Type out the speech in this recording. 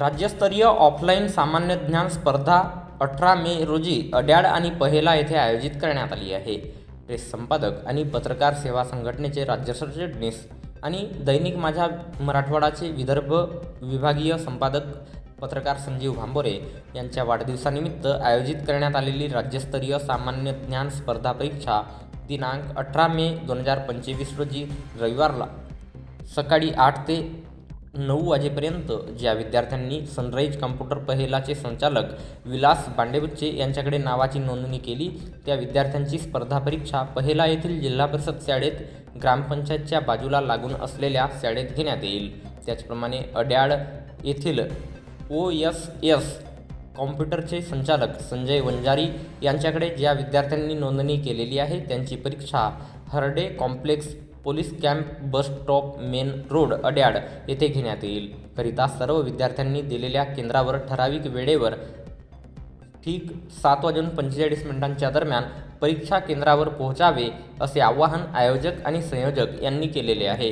राज्यस्तरीय ऑफलाईन सामान्य ज्ञान स्पर्धा अठरा मे रोजी अड्याळ आणि पहेला येथे आयोजित करण्यात आली आहे. प्रेस संपादक आणि पत्रकार सेवा संघटनेचे राज्य सरचिटणीस आणि दैनिक माझ्या मराठवाडाचे विदर्भ विभागीय संपादक पत्रकार संजीव भांबोरे यांच्या वाढदिवसानिमित्त आयोजित करण्यात आलेली राज्यस्तरीय सामान्य ज्ञान स्पर्धा परीक्षा दिनांक अठरा मे दोन हजार पंचवीस रोजी रविवारला सकाळी आठ ते नऊ वाजेपर्यंत ज्या विद्यार्थ्यांनी सनराईज कॉम्प्युटर पहिलाचे संचालक विलास बांडेबुच्चे यांच्याकडे नावाची नोंदणी केली त्या विद्यार्थ्यांची स्पर्धा परीक्षा पहिला येथील जिल्हा परिषद शाळेत ग्रामपंचायतच्या बाजूला लागून असलेल्या शाळेत घेण्यात येईल. त्याचप्रमाणे अड्याळ येथील ओ एस एस कॉम्प्युटरचे संचालक संजय वंजारी यांच्याकडे ज्या विद्यार्थ्यांनी नोंदणी केलेली आहे त्यांची परीक्षा Harde complex police camp bus stop main road अड्याड येथे घेण्यात येईल. करिता सर्व विद्यार्थ्यांनी दिलेल्या केंद्रावर ठराविक वेळेवर ठीक सात वाजून पंचेचाळीस मिनिटांच्या दरम्यान परीक्षा केंद्रावर पोहोचावे असे आवाहन आयोजक आणि संयोजक यांनी केलेले आहे.